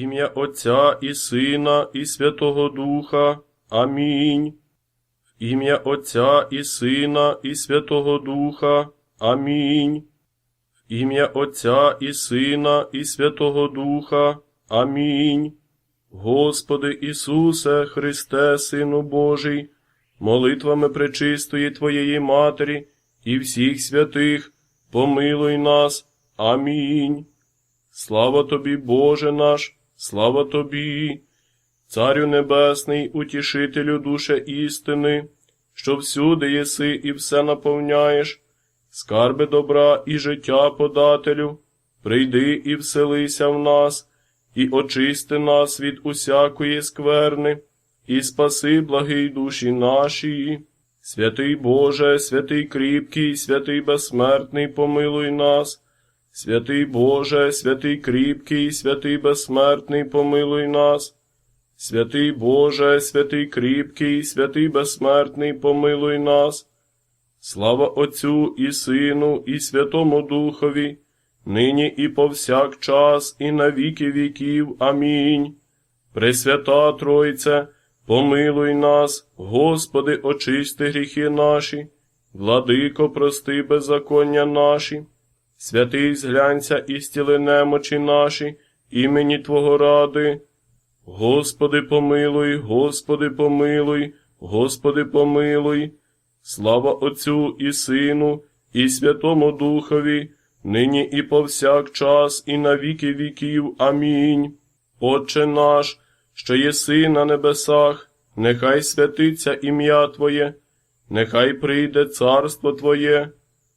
ім'я Отця і Сина, і Святого Духа. Амінь. В ім'я Отця і Сина, і Святого Духа. Амінь. В ім'я Отця і Сина, і Святого Духа. Амінь. Господи Ісусе, Христе, Сину Божий, молитвами пречистої Твоєї Матері і всіх святих, помилуй нас. Амінь. Слава тобі, Боже наш, слава тобі, Царю Небесний, утішителю душе істини, що всюди єси і все наповняєш, скарби добра і життя подателю, прийди і вселися в нас, і очисти нас від усякої скверни, і спаси благий душі наші. Святий Боже, святий кріпкий, святий безсмертний, помилуй нас. Святий Боже, святий кріпкий, святий безсмертний, помилуй нас. Святий Боже, святий кріпкий, святий безсмертний, помилуй нас. Слава Отцю і Сину, і Святому Духові, нині і повсякчас, і на віки віків. Амінь. Пресвята Тройце, помилуй нас, Господи, очисти гріхи наші, владико, прости беззаконня наші. Святий зглянься і стіли немочі наші, імені Твого ради. Господи, помилуй, Господи, помилуй, Господи, помилуй. Слава Отцю і Сину, і Святому Духові, нині і повсякчас, і на віки віків. Амінь. Отче наш, що єси на небесах, нехай святиться ім'я Твоє, нехай прийде царство Твоє.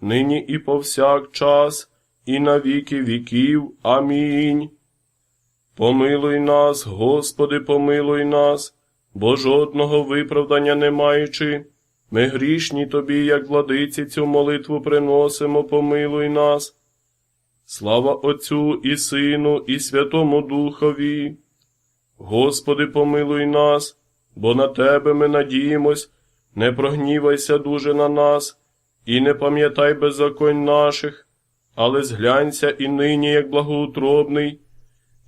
нині і повсякчас, і на віки віків. Амінь. Помилуй нас, Господи, помилуй нас, бо жодного виправдання не маючи. Ми грішні Тобі, як владиці, цю молитву приносимо, помилуй нас. Слава Отцю і Сину, і Святому Духові. Господи, помилуй нас, бо на Тебе ми надіємось, не прогнівайся дуже на нас. І не пам'ятай беззаконь наших, але зглянься і нині, як благоутробний,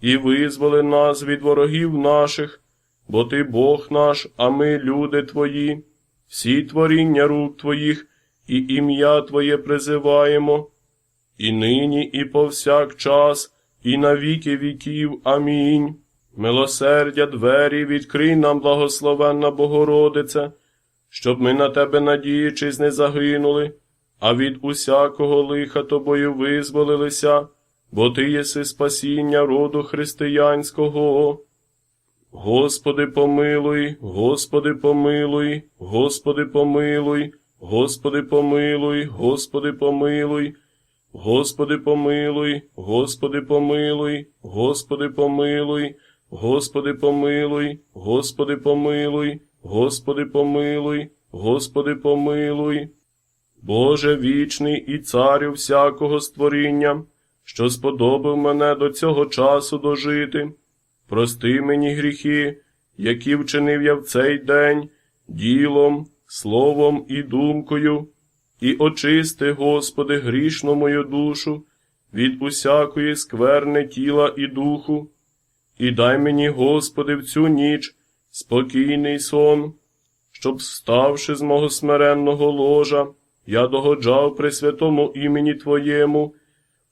і визволи нас від ворогів наших, бо ти Бог наш, а ми, люди Твої, всі творіння рук Твоїх і ім'я Твоє призиваємо, і нині, і повсякчас, і на віки віків. Амінь. Милосердя двері, відкрий нам, благословенна Богородице щоб ми на тебе, надіючись, не загинули, а від усякого лиха тобою визволилися, бо ти єси спасіння роду християнського. Господи, помилуй, Господи, помилуй, Господи, помилуй, Господи, помилуй, Господи, помилуй, Господи, помилуй, Господи, помилуй, Господи, помилуй, Господи, помилуй, Господи, помилуй. Господи, помилуй, Господи, помилуй, Боже вічний і царю всякого створіння, що сподобав мене до цього часу дожити, прости мені гріхи, які вчинив я в цей день, ділом, словом і думкою, і очисти, Господи, грішну мою душу від усякої скверни тіла і духу, і дай мені, Господи, в цю ніч спокійний сон, щоб, вставши з мого смиренного ложа, я догоджав при святому імені Твоєму,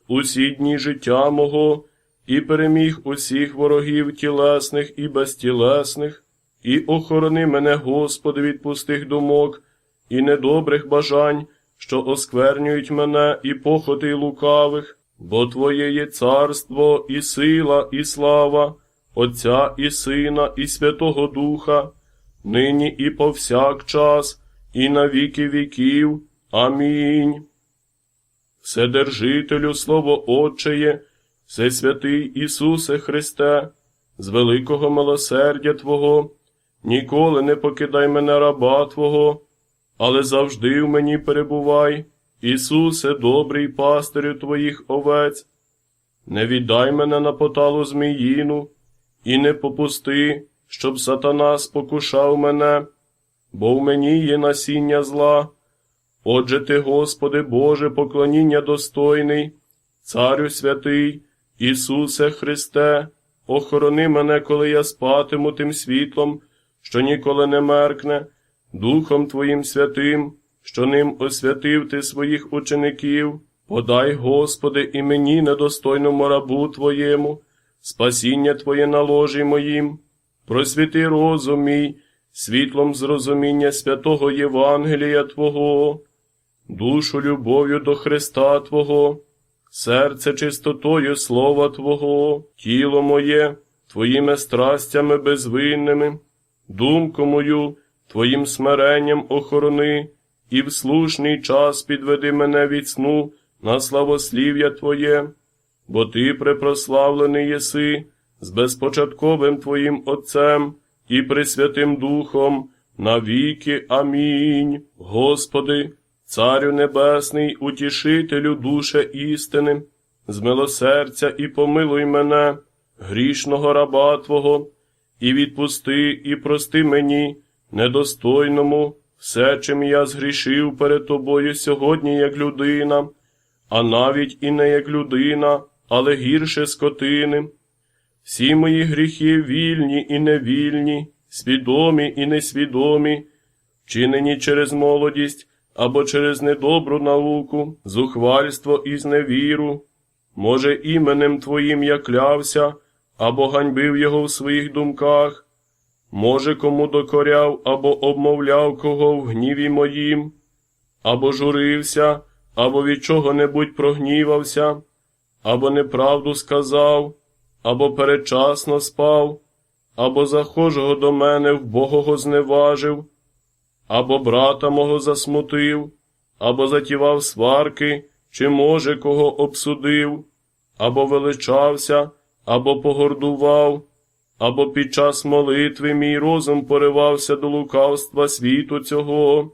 усі дні життя мого і переміг усіх ворогів тілесних і безтілесних, і охорони мене, Господи, від пустих думок і недобрих бажань, що осквернюють мене і похоти лукавих, бо Твоє є царство, і сила, і слава. Отця і Сина, і Святого Духа, нині і повсякчас, і на віки віків. Амінь. Вседержителю Слово Отчеє, Всесвятий Ісусе Христе, з великого милосердя Твого, ніколи не покидай мене раба Твого, але завжди в мені перебувай, Ісусе, добрий пастирю Твоїх овець. Не віддай мене на поталу зміїну, і не попусти, щоб сатана спокушав мене, бо в мені є насіння зла. Отже ти, Господи Боже, поклоніння достойний, Царю святий, Ісусе Христе, охорони мене, коли я спатиму тим світлом, що ніколи не меркне, Духом Твоїм святим, що ним освятив Ти своїх учеників. Подай, Господи, і мені недостойному рабу Твоєму, спасіння Твоє на ложі моїм, просвіти розум мій, світлом зрозуміння святого Євангелія Твого, душу любов'ю до Христа Твого, серце чистотою Слова Твого, тіло моє, Твоїми страстями безвинними, думку мою, Твоїм смиренням охорони, і в слушний час підведи мене від сну на славослів'я Твоє, бо Ти препрославлений єси з безпочатковим Твоїм Отцем і Пресвятим Духом, навіки. Амінь. Господи, Царю Небесний, утішителю душе істини, з милосердя і помилуй мене, грішного раба Твого, і відпусти, і прости мені, недостойному, все, чим я згрішив перед Тобою сьогодні, як людина, а навіть і не як людина, але гірше скотини. Всі мої гріхи вільні і невільні, свідомі і несвідомі, вчинені через молодість або через недобру науку, зухвальство і зневіру. Може, іменем Твоїм я клявся або ганьбив його в своїх думках, може, кому докоряв або обмовляв кого в гніві моїм, або журився, або від чого-небудь прогнівався, або неправду сказав, або передчасно спав, або захожого до мене в Богого зневажив, або брата мого засмутив, або затівав сварки, чи, може, кого обсудив, або величався, або погордував, або під час молитви мій розум поривався до лукавства світу цього,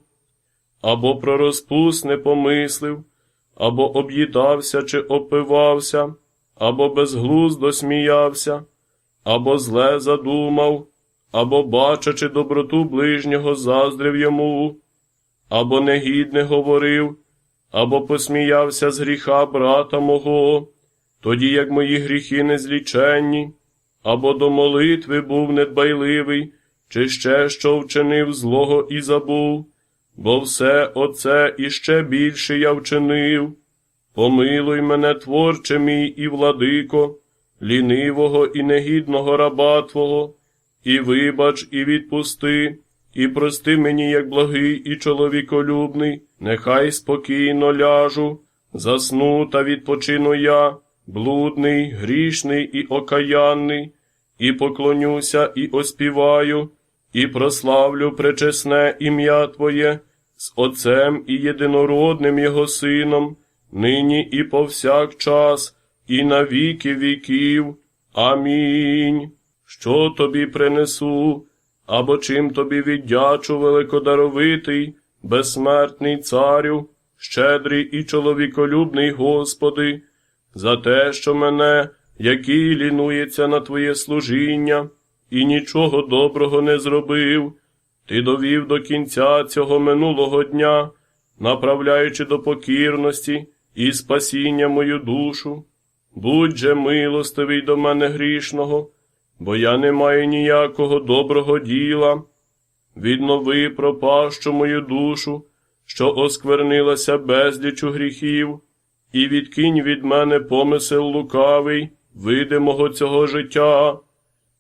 або про розпус не помислив, або об'їдався чи опивався, або безглуздо сміявся, або зле задумав, або, бачачи доброту ближнього, заздрив йому, або негідне говорив, або посміявся з гріха брата мого, тоді як мої гріхи незліченні, або до молитви був недбайливий, чи ще що вчинив злого і забув, бо все оце і ще більше я вчинив. Помилуй мене, творче мій і владико, лінивого і негідного раба Твого, і вибач, і відпусти, і прости мені, як благий і чоловіколюбний, нехай спокійно ляжу, засну та відпочину я, блудний, грішний і окаянний, і поклонюся, і оспіваю, і прославлю пречесне ім'я Твоє з Отцем і єдинородним Його Сином, нині і повсякчас, і на віки віків. Амінь. Що тобі принесу, або чим тобі віддячу великодаровитий, безсмертний царю, щедрий і чоловіколюбний Господи, за те, що мене, який лінується на Твоє служіння, і нічого доброго не зробив, ти довів до кінця цього минулого дня, направляючи до покірності і спасіння мою душу. Будь же милостивий до мене грішного, бо я не маю ніякого доброго діла. Віднови пропащу мою душу, що осквернилася безлічу гріхів, і відкинь від мене помисел лукавий, видимого цього життя.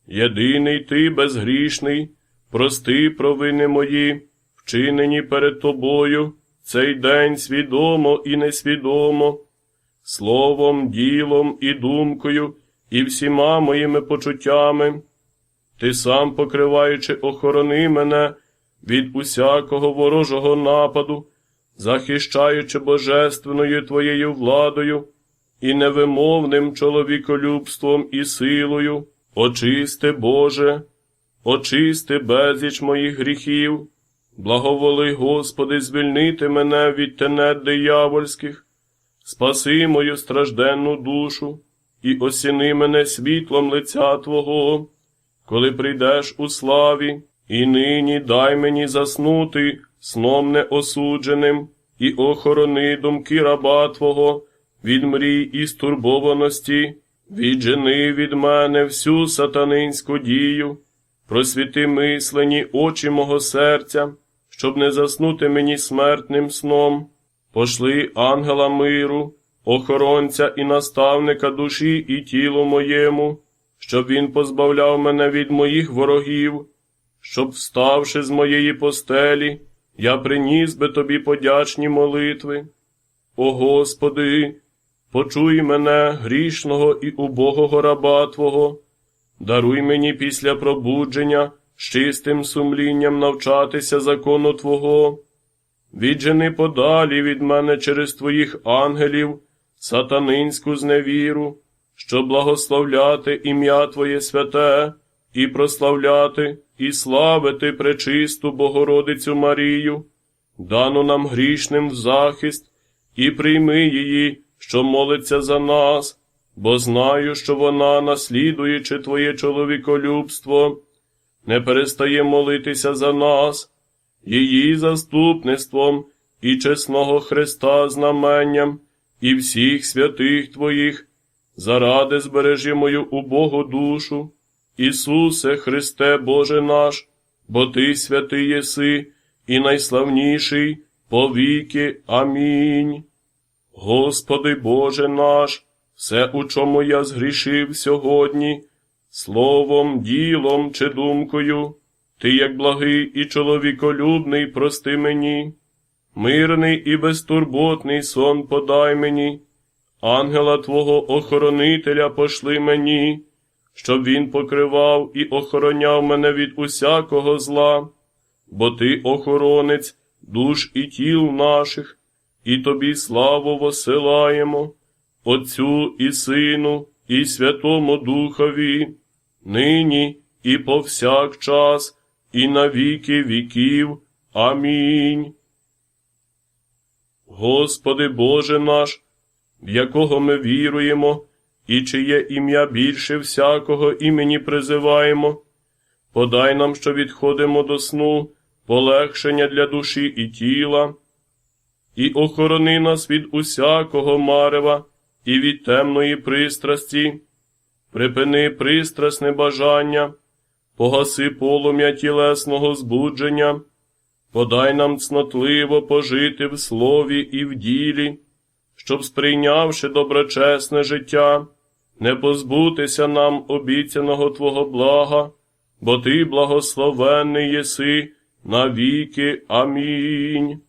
Єдиний ти безгрішний, прости провини мої, вчинені перед тобою, цей день свідомо і несвідомо, словом, ділом і думкою, і всіма моїми почуттями. Ти сам, покриваючи, охорони мене від усякого ворожого нападу, захищаючи божественною твоєю владою і невимовним чоловіколюбством і силою, Очисти, Боже, очисти безліч моїх гріхів, благоволи, Господи, звільнити мене від тенет диявольських, спаси мою стражденну душу і осіни мене світлом лиця Твого, коли прийдеш у славі, і нині дай мені заснути сном неосудженим, і охорони думки раба Твого від мрій і стурбованості, віджени від мене всю сатанинську дію, просвіти мислені очі мого серця, щоб не заснути мені смертним сном. Пошли ангела миру, охоронця і наставника душі і тілу моєму, щоб він позбавляв мене від моїх ворогів, щоб, вставши з моєї постелі, я приніс би тобі подячні молитви. О Господи, почуй мене, грішного і убогого раба Твого, даруй мені після пробудження з чистим сумлінням навчатися закону Твого. Віджени подалі від мене через твоїх ангелів сатанинську зневіру, щоб благословляти ім'я Твоє святе, і прославляти, і славити пречисту Богородицю Марію, дану нам грішним в захист, і прийми її, що молиться за нас, бо знаю, що вона, наслідуючи Твоє чоловіколюбство, не перестає молитися за нас її заступництвом і чесного Христа знаменням, і всіх святих Твоїх, заради збережи мою убогу душу, Ісусе Христе Боже наш, бо Ти святий єси і найславніший повіки. Амінь. Господи Боже наш, все, у чому я згрішив сьогодні, словом, ділом чи думкою, ти, як благий і чоловіколюбний, прости мені, мирний і безтурботний сон подай мені, ангела Твого охоронителя пошли мені, щоб він покривав і охороняв мене від усякого зла, бо ти охоронець душ і тіл наших, і тобі славу восилаємо, Отцю і Сину, і Святому Духові, нині і повсякчас, і на віки віків. Амінь. Господи Боже наш, в якого ми віруємо, і чиє ім'я більше всякого імені призиваємо, подай нам, що відходимо до сну, полегшення для душі і тіла, і охорони нас від усякого марева і від темної пристрасті, припини пристрасне бажання погаси полум'я тілесного збудження, подай нам цнотливо пожити в слові і в ділі, щоб, сприйнявши доброчесне життя, не позбутися нам обіцяного Твого блага, бо Ти благословенний єси навіки. Амінь.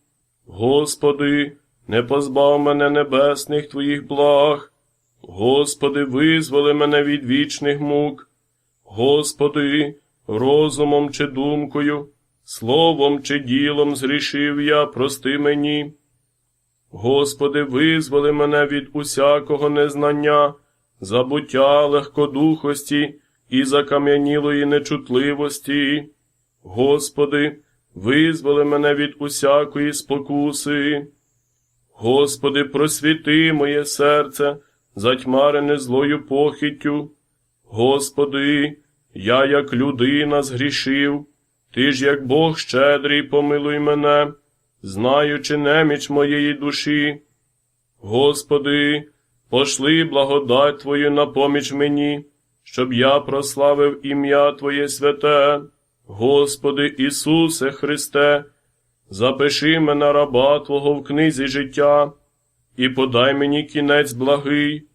Господи, не позбав мене небесних Твоїх благ, Господи, визволи мене від вічних мук. Господи, розумом чи думкою, словом чи ділом зрішив я, прости мені. Господи, визволи мене від усякого незнання, забуття легкодухості і закам'янілої нечутливості. Господи, визволи мене від усякої спокуси. Господи, просвіти моє серце, затьмарене злою похиттю. Господи, я, як людина, згрішив, ти ж, як Бог щедрий, помилуй мене, знаючи неміч моєї душі. Господи, пошли благодать Твою на поміч мені, щоб я прославив ім'я Твоє святе, Господи Ісусе Христе, запиши мене раба Твого в книзі життя, і подай мені кінець благий.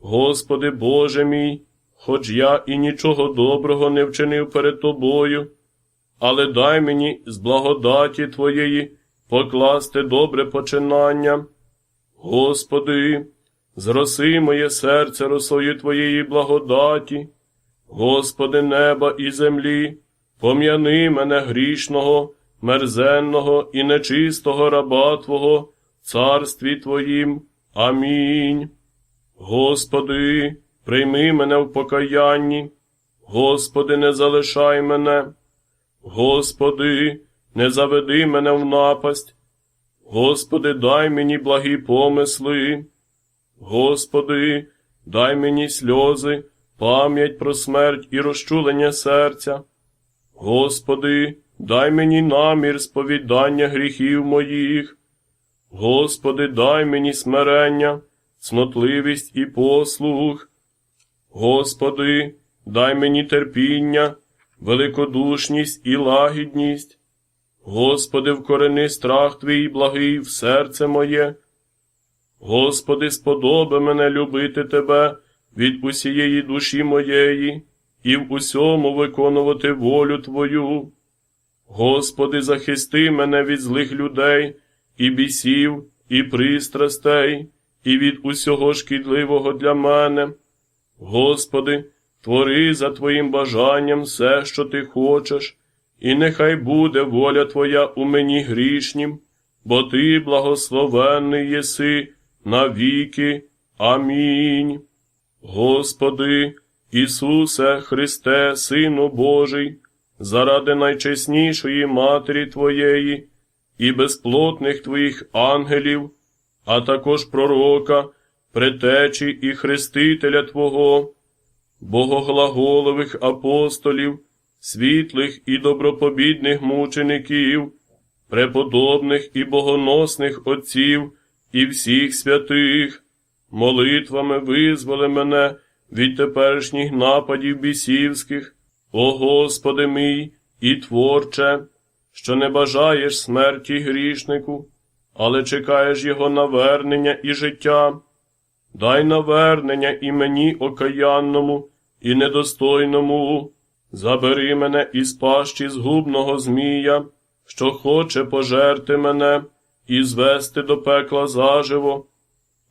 Господи Боже мій, хоч я і нічого доброго не вчинив перед Тобою, але дай мені з благодаті Твоєї покласти добре починання. Господи, зроси моє серце росою Твоєї благодаті, Господи неба і землі, пом'яни мене грішного, мерзенного і нечистого раба Твого, царстві Твоїм. Амінь. Господи, прийми мене в покаянні Господи, не залишай мене. Господи, не заведи мене в напасть. Господи, дай мені благі помисли. Господи, дай мені сльози, пам'ять про смерть і розчулення серця. Господи, дай мені намір сповідання гріхів моїх. Господи, дай мені смирення, цнотливість і послух. Господи, дай мені терпіння, великодушність і лагідність. Господи, вкорени страх Твій благий в серце моє. Господи, сподоби мене любити Тебе від усієї душі моєї і в усьому виконувати волю Твою. Господи, захисти мене від злих людей, і бісів, і пристрастей, і від усього шкідливого для мене. Господи, твори за Твоїм бажанням все, що Ти хочеш, і нехай буде воля Твоя у мені грішнім, бо Ти благословенний єси навіки. Амінь. Господи, Ісусе Христе, Сину Божий, заради найчеснішої Матері Твоєї і безплотних Твоїх ангелів, а також пророка, претечі і хрестителя Твого, богоглаголових апостолів, світлих і добропобідних мучеників, преподобних і богоносних отців і всіх святих, молитвами визволи мене від теперішніх нападів бісівських, о Господи мій і Творче, що не бажаєш смерті грішнику, але чекаєш його навернення і життя. Дай навернення і мені окаянному і недостойному, забери мене із пащі згубного змія, що хоче пожерти мене і звести до пекла заживо.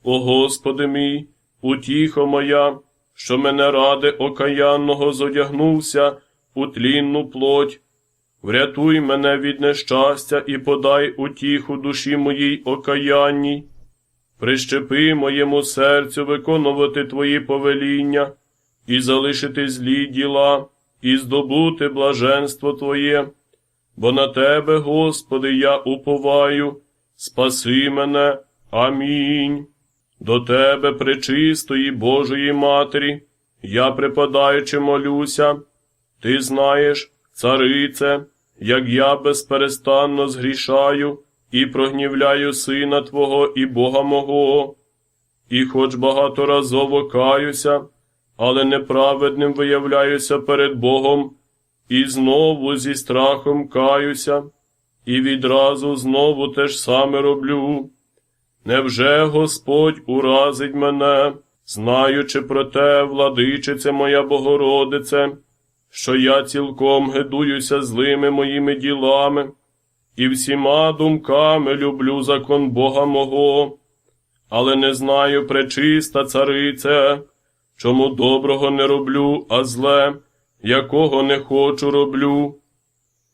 О Господи мій, утіхо моя, що мене ради окаянного зодягнувся у тлінну плоть. Врятуй мене від нещастя і подай утіху душі моїй окаянній. Прищепи моєму серцю виконувати Твої повеління і залишити злі діла, і здобути блаженство Твоє. Бо на Тебе, Господи, я уповаю, спаси мене. Амінь. До Тебе, пречистої Божої Матері, я припадаючи молюся. Ти знаєш, царице, як я безперестанно згрішаю і прогнівляю Сина Твого і Бога мого, і хоч багаторазово каюся, але неправедним виявляюся перед Богом, і знову зі страхом каюся, і відразу знову те ж саме роблю. Невже Господь уразить мене, знаючи про те, владичице моя Богородице, що я цілком гидуюся злими моїми ділами, і всіма думками люблю закон Бога мого, але не знаю, пречиста царице, чому доброго не роблю, а зле, якого не хочу роблю.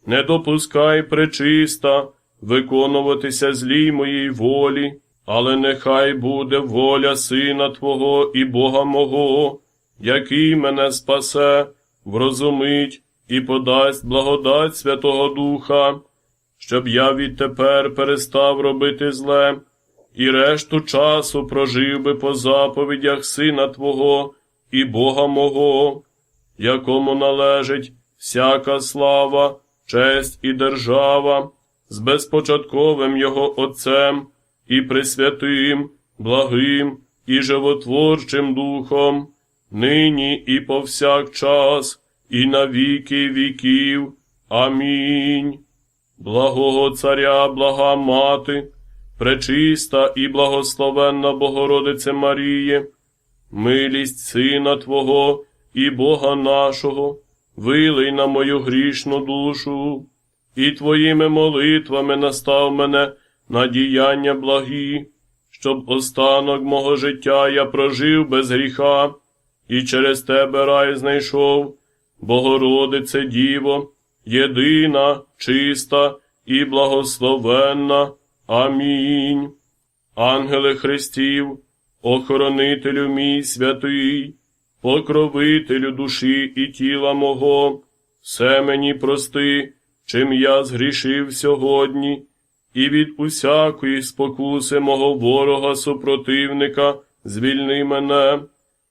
Не допускай пречиста виконуватися злій моїй волі, але нехай буде воля Сина Твого і Бога мого, який мене спасе, врозумить і подасть благодать Святого Духа, щоб я відтепер перестав робити зле, і решту часу прожив би по заповідях Сина Твого і Бога мого, якому належить всяка слава, честь і держава, з безпочатковим Його Отцем і пресвятим, благим і животворчим Духом, нині і повсякчас, і на віки віків. Амінь. Благого Царя, блага Мати, пречиста і благословенна Богородице Маріє, милість Сина Твого і Бога нашого, вилий на мою грішну душу, і Твоїми молитвами настав мене на діяння благі, щоб останок мого життя я прожив без гріха, і через Тебе рай знайшов, Богородице Діво, єдина, чиста і благословенна. Амінь. Ангеле Христів, охоронителю мій святий, покровителю душі і тіла мого, все мені прости, чим я згрішив сьогодні, і від усякої спокуси мого ворога супротивника звільни мене,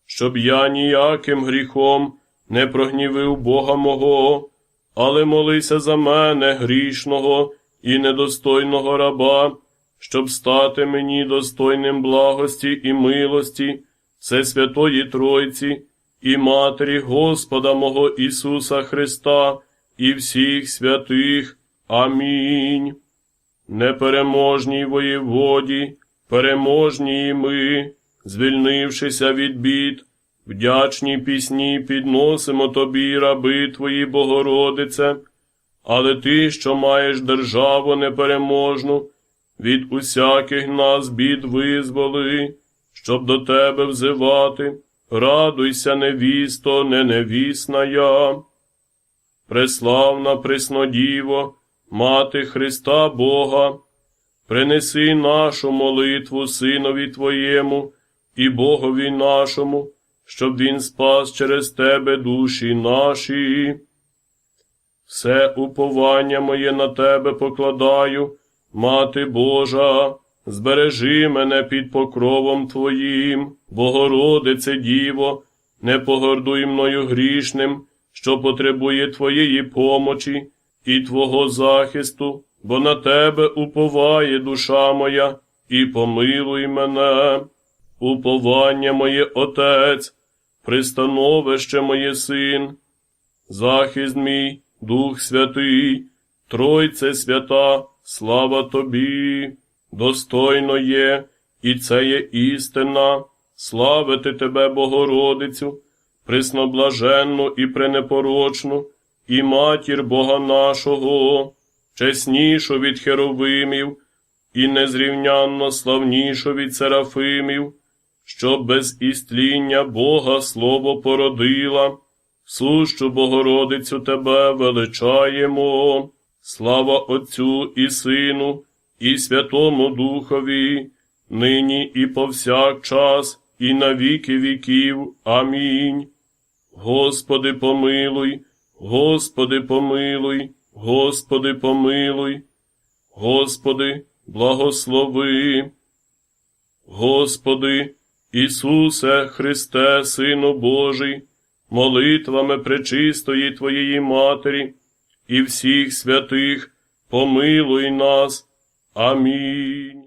щоб я ніяким гріхом не прогнівив Бога мого, але молися за мене, грішного і недостойного раба, щоб стати мені достойним благості і милості, Всесвятої Тройці і Матері Господа мого Ісуса Христа і всіх святих. Амінь. Непереможній воєводі, переможні і ми, звільнившися від бід, вдячні пісні підносимо тобі, раби твої, Богородице, але ти, що маєш державу непереможну, від усяких нас бід визволи, щоб до тебе взивати, радуйся, невісто, не невісна я. Преславна Преснодіво, Мати Христа Бога, принеси нашу молитву Синові Твоєму і Богові нашому, щоб Він спас через Тебе душі наші. Все уповання моє на Тебе покладаю, Мати Божа, збережи мене під покровом Твоїм, Богородице Діво, не погордуй мною грішним, що потребує Твоєї помочі і Твого захисту, бо на Тебе уповає душа моя, і помилуй мене. Уповання моє Отець, пристановище моє син, захист мій, Дух Святий, Тройце свята, слава Тобі, достойно є, і це є істина, славити Тебе, Богородицю, пресноблаженну і пренепорочну, і матір Бога нашого, чеснішу від херовимів, і незрівнянно славнішу від серафимів, що без істління Бога Слово породила, сущу Богородицю Тебе величаємо, слава Отцю і Сину, і Святому Духові, нині і повсякчас, і на віки віків. Амінь. Господи, помилуй, Господи, помилуй, Господи, помилуй, Господи, благослови. Господи, Ісусе Христе, Сину Божий, молитвами пречистої Твоєї Матері і всіх святих, помилуй нас. Амінь.